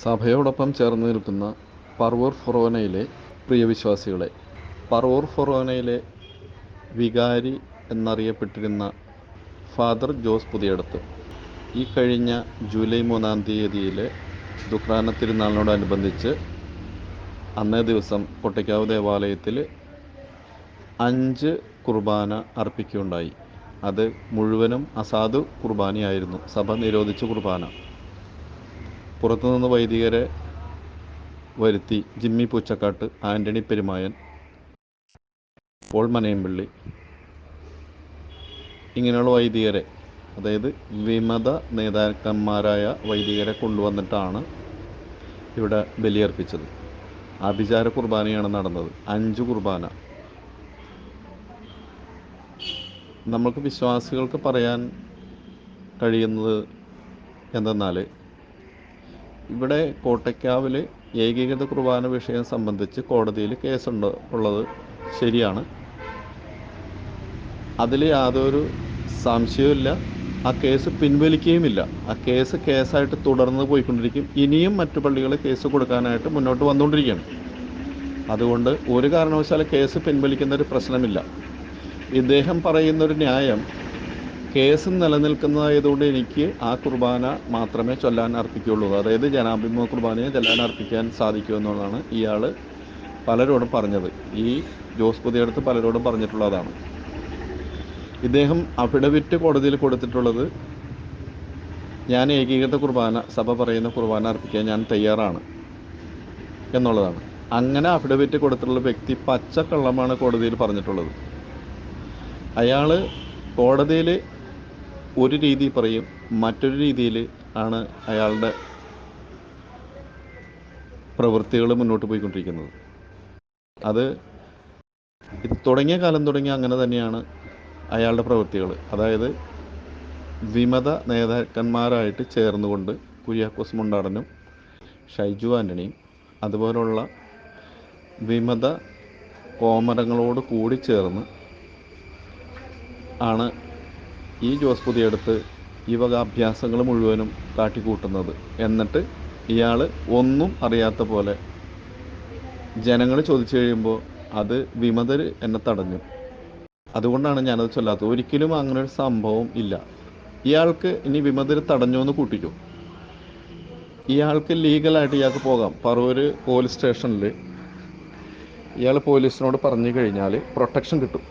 സഭയോടൊപ്പം ചേർന്ന് നിൽക്കുന്ന പറവൂർ ഫൊറോനയിലെ പ്രിയ വിശ്വാസികളെ പറവൂർ ഫൊറോനയിലെ വികാരി എന്നറിയപ്പെട്ടിരുന്ന ഫാദർ ജോസ് പുതിയടത്ത്. ഈ കഴിഞ്ഞ ജൂലൈ മൂന്നാം തീയതിയിലെ ദുഃഖാന തിരുനാളിനോടനുബന്ധിച്ച് അന്നേ ദിവസം പൊട്ടിക്കാവ് ദേവാലയത്തിൽ അഞ്ച് കുർബാന അർപ്പിക്കുകയുണ്ടായി. അത് മുഴുവനും അസാധു കുർബാനയായിരുന്നു. സഭ നിരോധിച്ച കുർബാന. പുറത്തുനിന്ന് വൈദികരെ വരുത്തി Jimmy Poochakkattu Antony Perumayan Paul Manayampally. ഇങ്ങനെയുള്ള വൈദികരെ അതായത് വിമത നേതാക്കന്മാരായ വൈദികരെ കൊണ്ടുവന്നിട്ടാണ് ഇവിടെ ബലിയർപ്പിച്ചത്. അഭിചാര കുർബാനയാണ് നടന്നത്. അഞ്ച് കുർബാന. നമ്മൾക്ക് വിശ്വാസികൾക്ക് പറയാൻ കഴിയുന്നത് എന്തെന്നാൽ ഇവിടെ കോട്ടയ്ക്കാവിൽ ഏകീകൃത കുർബാന വിഷയം സംബന്ധിച്ച് കോടതിയിൽ കേസുണ്ട് ഉള്ളത് ശരിയാണ്. അതിൽ യാതൊരു സംശയവുമില്ല ആ കേസ് പിൻവലിക്കുകയുമില്ല. ആ കേസ് കേസായിട്ട് തുടർന്ന് പോയിക്കൊണ്ടിരിക്കും. ഇനിയും മറ്റു പള്ളികൾ കേസ് കൊടുക്കാനായിട്ട് മുന്നോട്ട് വന്നുകൊണ്ടിരിക്കുകയാണ്. അതുകൊണ്ട് ഒരു കാരണവശാലും കേസ് പിൻവലിക്കുന്ന ഒരു പ്രശ്നമില്ല. ഇദ്ദേഹം പറയുന്നൊരു ന്യായം കേസ് നിലനിൽക്കുന്നതായതുകൊണ്ട് എനിക്ക് ആ കുർബാന മാത്രമേ ചൊല്ലാൻ അർപ്പിക്കുകയുള്ളൂ. അതായത് ജനാഭിമുഖ കുർബാനയെ ചൊല്ലാൻ അർപ്പിക്കാൻ സാധിക്കൂ എന്നുള്ളതാണ് ഇയാൾ പലരോടും പറഞ്ഞത്. ഈ ജോസ് പുതിയടുത്ത് പലരോടും പറഞ്ഞിട്ടുള്ളതാണ്. ഇദ്ദേഹം അഫിഡവിറ്റ് കോടതിയിൽ കൊടുത്തിട്ടുള്ളത് ഞാൻ ഏകീകൃത കുർബാന സഭ പറയുന്ന കുർബാന അർപ്പിക്കാൻ ഞാൻ തയ്യാറാണ് എന്നുള്ളതാണ്. അങ്ങനെ അഫിഡവിറ്റ് കൊടുത്തിട്ടുള്ള വ്യക്തി പച്ചക്കള്ളമാണ് കോടതിയിൽ പറഞ്ഞിട്ടുള്ളത്. അയാൾ കോടതിയിൽ ഒരു രീതി പറയും മറ്റൊരു രീതിയിൽ ആണ് അയാളുടെ പ്രവൃത്തികൾ മുന്നോട്ട് പോയിക്കൊണ്ടിരിക്കുന്നത്. അത് ഇത് തുടങ്ങിയ കാലം തുടങ്ങി അങ്ങനെ തന്നെയാണ് അയാളുടെ പ്രവൃത്തികൾ. അതായത് വിമത നേതാക്കന്മാരായിട്ട് ചേർന്നുകൊണ്ട് കുര്യാക്കോസ് മുണ്ടാടനും ഷൈജു ആന്റണിയും അതുപോലുള്ള വിമത കോമരങ്ങളോട് കൂടി ചേർന്ന് ആണ് ഈ ജോസ് പുതിയെടുത്ത് ഈ വക അഭ്യാസങ്ങൾ മുഴുവനും കാട്ടിക്കൂട്ടുന്നത്. എന്നിട്ട് ഇയാൾ ഒന്നും അറിയാത്ത പോലെ ജനങ്ങൾ ചോദിച്ചു കഴിയുമ്പോൾ അത് വിമതർ എന്നെ തടഞ്ഞു. അതുകൊണ്ടാണ് ഞാനത് ചൊല്ലാത്തത്. ഒരിക്കലും അങ്ങനെ ഒരു സംഭവം ഇല്ല. ഇയാൾക്ക് ഇനി വിമതർ തടഞ്ഞു എന്ന് കൂട്ടിക്കും? ഇയാൾക്ക് ലീഗലായിട്ട് ഇയാൾക്ക് പോകാം. പറവൂർ പോലീസ് സ്റ്റേഷനിൽ ഇയാൾ പോലീസിനോട് പറഞ്ഞു കഴിഞ്ഞാൽ പ്രൊട്ടക്ഷൻ കിട്ടും.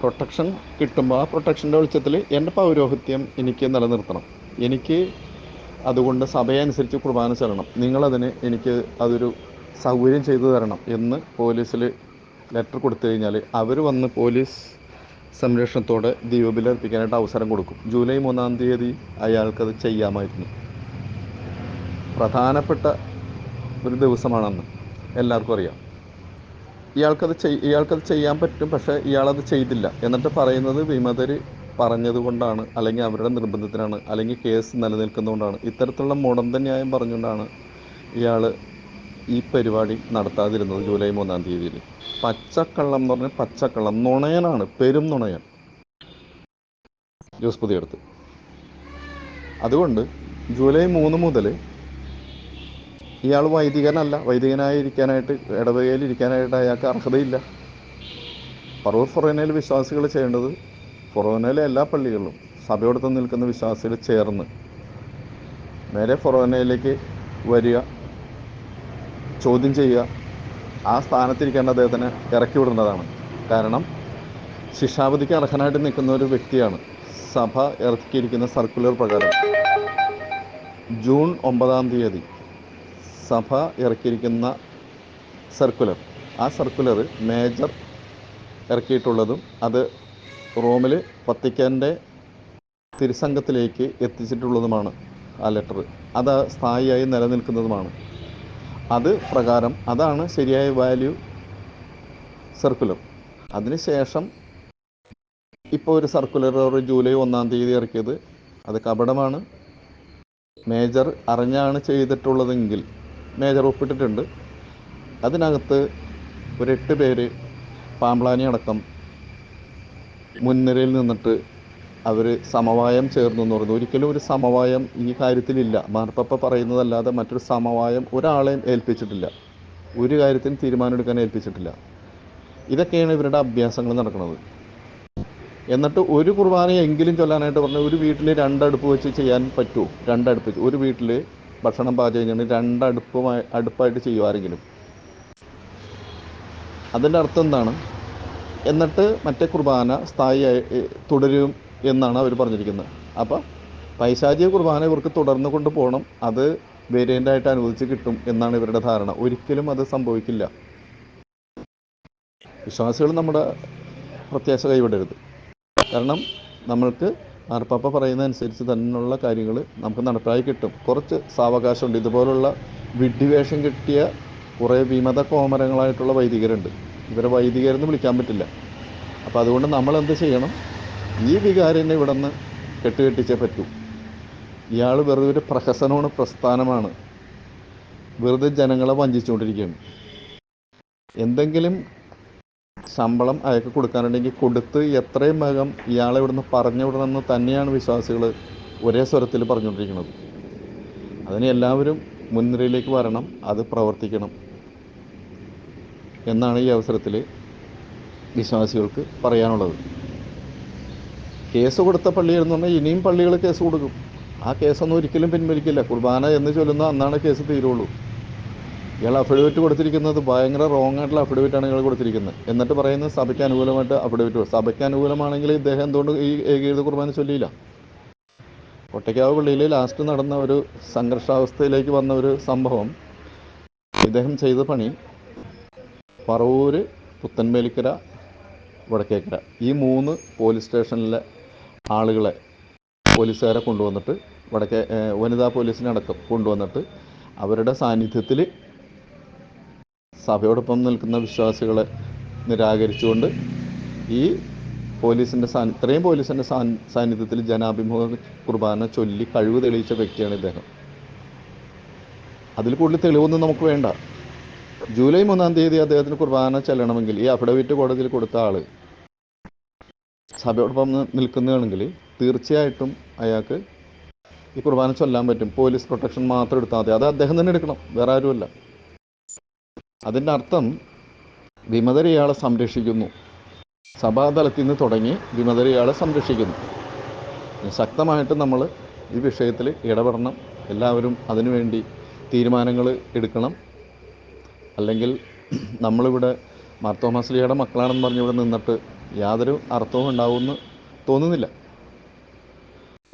പ്രൊട്ടക്ഷൻ കിട്ടുമ്പോൾ ആ പ്രൊട്ടക്ഷന്റെ വെളിച്ചത്തിൽ എന്റെ പൗരോഹിത്യം എനിക്ക് നിലനിർത്തണം. എനിക്ക് അതുകൊണ്ട് സഭയനുസരിച്ച് കുർബാന ചെല്ലണം. നിങ്ങളതിന് എനിക്ക് അതൊരു സൗകര്യം ചെയ്തു തരണം എന്ന് പോലീസിൽ ലെറ്റർ കൊടുത്തു കഴിഞ്ഞാൽ അവർ വന്ന് പോലീസ് സംരക്ഷണത്തോടെ ദീപബിലർപ്പിക്കാനായിട്ട് അവസരം കൊടുക്കും. ജൂലൈ മൂന്നാം തീയതി അയാൾക്കത് ചെയ്യാമായിരുന്നു. പ്രധാനപ്പെട്ട ഒരു ദിവസമാണെന്ന് എല്ലാവർക്കും അറിയാം. ഇയാൾക്കത് ചെയ് ഇയാൾക്കത് ചെയ്യാൻ പറ്റും പക്ഷേ ഇയാളത് ചെയ്തില്ല. എന്നിട്ട് പറയുന്നത് വിമതർ പറഞ്ഞതുകൊണ്ടാണ് അല്ലെങ്കിൽ അവരുടെ നിർബന്ധത്തിനാണ് അല്ലെങ്കിൽ കേസ് നിലനിൽക്കുന്നതുകൊണ്ടാണ്. ഇത്തരത്തിലുള്ള മുടന്ത ന്യായം പറഞ്ഞുകൊണ്ടാണ് ഇയാൾ ഈ പരിപാടി നടത്താതിരുന്നത് ജൂലൈ മൂന്നാം തീയതിയിൽ പച്ചക്കള്ളം എന്ന് പറഞ്ഞാൽ പച്ചക്കള്ളം. നുണയനാണ് പെരും നുണയൻ. ജോസ് പുതിയടുത്ത്. അതുകൊണ്ട് ജൂലൈ മൂന്ന് മുതൽ ഇയാൾ വൈദികനല്ല. വൈദികനായി ഇരിക്കാനായിട്ട് ഇടവകയിൽ ഇരിക്കാനായിട്ട് അയാൾക്ക് അർഹതയില്ല. പറവൂർ ഫൊറോനയിൽ വിശ്വാസികൾ ചെയ്യേണ്ടത് ഫൊറോനയിലെ എല്ലാ പള്ളികളിലും സഭയോടൊപ്പം നിൽക്കുന്ന വിശ്വാസികൾ ചേർന്ന് നേരെ ഫൊറോനയിലേക്ക് വരിക ചോദ്യം ചെയ്യുക. ആ സ്ഥാനത്തിരിക്കേണ്ട അദ്ദേഹത്തിനെ ഇറക്കി വിടേണ്ടതാണ്. കാരണം ശിക്ഷാവധിക്ക് അർഹനായിട്ട് നിൽക്കുന്ന ഒരു വ്യക്തിയാണ് സഭ ഇറക്കിയിരിക്കുന്ന സർക്കുലർ പ്രകാരം. ജൂൺ ഒമ്പതാം തീയതി സഭ ഇറക്കിയിരിക്കുന്ന സർക്കുലർ. ആ സർക്കുലർ മേജർ ഇറക്കിയിട്ടുള്ളതും അത് റോമിൽ പത്തിക്കന്റെ തിരുസംഘത്തിലേക്ക് എത്തിച്ചിട്ടുള്ളതുമാണ് ആ ലെറ്റർ. അത് സ്ഥായിയായി നിലനിൽക്കുന്നതുമാണ്. അത് പ്രകാരം അതാണ് ശരിയായ വാല്യൂ സർക്കുലർ. അതിനുശേഷം ഇപ്പോൾ ഒരു സർക്കുലർ ഒരു ജൂലൈ ഒന്നാം തീയതി ഇറക്കിയത് അത് കപടമാണ്. Major അറിഞ്ഞാണ് ചെയ്തിട്ടുള്ളതെങ്കിൽ major ഒപ്പിട്ടിട്ടുണ്ട്. അതിനകത്ത് ഒരു എട്ട് പേര് പാമ്പ്ലാനി അടക്കം മുൻനിരയിൽ നിന്നിട്ട് അവർ സമവായം ചേർന്നു എന്ന് പറയുന്നു. ഒരിക്കലും ഒരു സമവായം ഈ കാര്യത്തിലില്ല. മാർപ്പപ്പ പറയുന്നതല്ലാതെ മറ്റൊരു സമവായം ഒരാളെയും ഏൽപ്പിച്ചിട്ടില്ല. ഒരു കാര്യത്തിന് തീരുമാനമെടുക്കാൻ ഏൽപ്പിച്ചിട്ടില്ല. ഇതൊക്കെയാണ് ഇവരുടെ അഭ്യാസങ്ങൾ നടക്കുന്നത്. എന്നിട്ട് ഒരു കുർബാനയെങ്കിലും ചൊല്ലാനായിട്ട് പറഞ്ഞ ഒരു വീട്ടിൽ രണ്ടടുപ്പ് വെച്ച് ചെയ്യാൻ പറ്റുമോ രണ്ടടുപ്പ്. ഒരു വീട്ടിൽ ഭക്ഷണം പാചകം ചെയ്യണമെങ്കിൽ രണ്ടടുപ്പുമായി അടുപ്പായിട്ട് ചെയ്യുമായിരിക്കും അതിന്റെ അർത്ഥം എന്താണ്? എന്നിട്ട് മറ്റേ കുർബാന സ്ഥായിയായി തുടരും എന്നാണ് അവർ പറഞ്ഞിരിക്കുന്നത്. അപ്പം പൈശാചിക കുർബാന ഇവർക്ക് തുടർന്ന് കൊണ്ട് പോകണം അത് വേരിയന്റായിട്ട് അനുവദിച്ച് കിട്ടും എന്നാണ് ഇവരുടെ ധാരണ. ഒരിക്കലും അത് സംഭവിക്കില്ല. വിശ്വാസികൾ നമ്മുടെ പ്രത്യാശ കൈവിടരുത്. കാരണം നമ്മൾക്ക് മാർപ്പാപ്പ പറയുന്ന അനുസരിച്ച് തന്നെയുള്ള കാര്യങ്ങൾ നമുക്ക് നടപ്പായി കിട്ടും. കുറച്ച് സാവകാശമുണ്ട്. ഇതുപോലുള്ള വിഡ്ഢിവേഷം കിട്ടിയ കുറേ വിമത കോമരങ്ങളായിട്ടുള്ള വൈദികരുണ്ട്. ഇവരെ വൈദികരെന്ന് വിളിക്കാൻ പറ്റില്ല. അപ്പോൾ അതുകൊണ്ട് നമ്മൾ എന്ത് ചെയ്യണം? ഈ വികാരനെ ഇവിടെ നിന്ന് കെട്ടുകെട്ടിച്ചേ പറ്റൂ. ഇയാൾ വെറുതെ ഒരു പ്രഹസനമാണ് പ്രസ്ഥാനമാണ്. വെറുതെ ജനങ്ങളെ വഞ്ചിച്ചുകൊണ്ടിരിക്കുകയാണ്. എന്തെങ്കിലും ശമ്പളം അയാൾക്ക് കൊടുക്കാനുണ്ടെങ്കിൽ കൊടുത്ത് എത്രയും വേഗം ഇയാളെ ഇവിടുന്ന് പറഞ്ഞു വിടണമെന്ന് തന്നെയാണ് വിശ്വാസികൾ ഒരേ സ്വരത്തിൽ പറഞ്ഞുകൊണ്ടിരിക്കുന്നത്. അതിന് എല്ലാവരും മുൻനിരയിലേക്ക് വരണം അത് പ്രവർത്തിക്കണം എന്നാണ് ഈ അവസരത്തിൽ വിശ്വാസികൾക്ക് പറയാനുള്ളത്. കേസ് കൊടുത്ത പള്ളി എന്ന് പറഞ്ഞാൽ ഇനിയും പള്ളികൾ കേസ് കൊടുക്കും. ആ കേസൊന്നും ഒരിക്കലും പിൻവലിക്കില്ല. കുർബാന എന്ന് ചൊല്ലുന്ന അന്നാണ് കേസ് തീരുള്ളൂ. ഇയാൾ അഫിഡവിറ്റ് കൊടുത്തിരിക്കുന്നത് ഭയങ്കര റോങ് ആയിട്ടുള്ള അഫിഡവിറ്റാണ് ഇയാൾ കൊടുത്തിരിക്കുന്നത്. എന്നിട്ട് പറയുന്നത് സഭയ്ക്ക് അനുകൂലമായിട്ട് അഫിഡവിറ്റ് സഭയ്ക്ക് അനുകൂലമാണെങ്കിൽ ഇദ്ദേഹം എന്തുകൊണ്ട് ഈ ഏകീകൃത കുർബാന ചൊല്ലിയില്ല? ഒട്ടയ്ക്കാവ് പള്ളിയിൽ ലാസ്റ്റ് നടന്ന ഒരു സംഘർഷാവസ്ഥയിലേക്ക് വന്ന ഒരു സംഭവം. ഇദ്ദേഹം ചെയ്ത പണി പറവൂര് പുത്തൻമേലിക്കര വടക്കേക്കര. ഈ മൂന്ന് പോലീസ് സ്റ്റേഷനിലെ ആളുകളെ പോലീസുകാരെ കൊണ്ടുവന്നിട്ട് വടക്കേ വനിതാ പോലീസിനടക്കം കൊണ്ടുവന്നിട്ട് അവരുടെ സാന്നിധ്യത്തിൽ സഭയോടൊപ്പം നിൽക്കുന്ന വിശ്വാസികളെ നിരാകരിച്ചുകൊണ്ട് ഈ പോലീസിന്റെ സാ ഇത്രയും പോലീസിന്റെ സാ സാന്നിധ്യത്തിൽ ജനാഭിമുഖ കുർബാന ചൊല്ലി കഴിവ് തെളിയിച്ച വ്യക്തിയാണ് ഇദ്ദേഹം. അതിൽ കൂടുതൽ തെളിവൊന്നും നമുക്ക് വേണ്ട. ജൂലൈ മൂന്നാം തീയതി അദ്ദേഹത്തിന് കുർബാന ചെല്ലണമെങ്കിൽ ഈ അഫിഡവിറ്റ് കോടതിയിൽ കൊടുത്ത ആൾ സഭയോടൊപ്പം നിൽക്കുന്നതാണെങ്കിൽ തീർച്ചയായിട്ടും അയാൾക്ക് ഈ കുർബാന ചൊല്ലാൻ പറ്റും. പോലീസ് പ്രൊട്ടക്ഷൻ മാത്രം എടുത്താൽ മതി. അത് അദ്ദേഹം തന്നെ എടുക്കണം. വേറെ ആരുമല്ല. അതിന്റെ അർത്ഥം വിമതരയാളെ സംരക്ഷിക്കുന്നു. സഭാതലത്തിൽ നിന്ന് തുടങ്ങി വിമതരയാളെ സംരക്ഷിക്കുന്നു. ശക്തമായിട്ട് നമ്മൾ ഈ വിഷയത്തിൽ ഇടപെടണം. എല്ലാവരും അതിനുവേണ്ടി തീരുമാനങ്ങൾ എടുക്കണം. അല്ലെങ്കിൽ നമ്മളിവിടെ മാർത്തോമാസ്ലിയുടെ മക്കളാണെന്ന് പറഞ്ഞ് ഇവിടെ നിന്നിട്ട് യാതൊരു അർത്ഥവും ഉണ്ടാവുമെന്ന് തോന്നുന്നില്ല.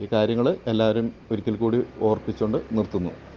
ഈ കാര്യങ്ങൾ എല്ലാവരും ഒരിക്കൽ കൂടി ഓർപ്പിച്ചുകൊണ്ട് നിർത്തുന്നു.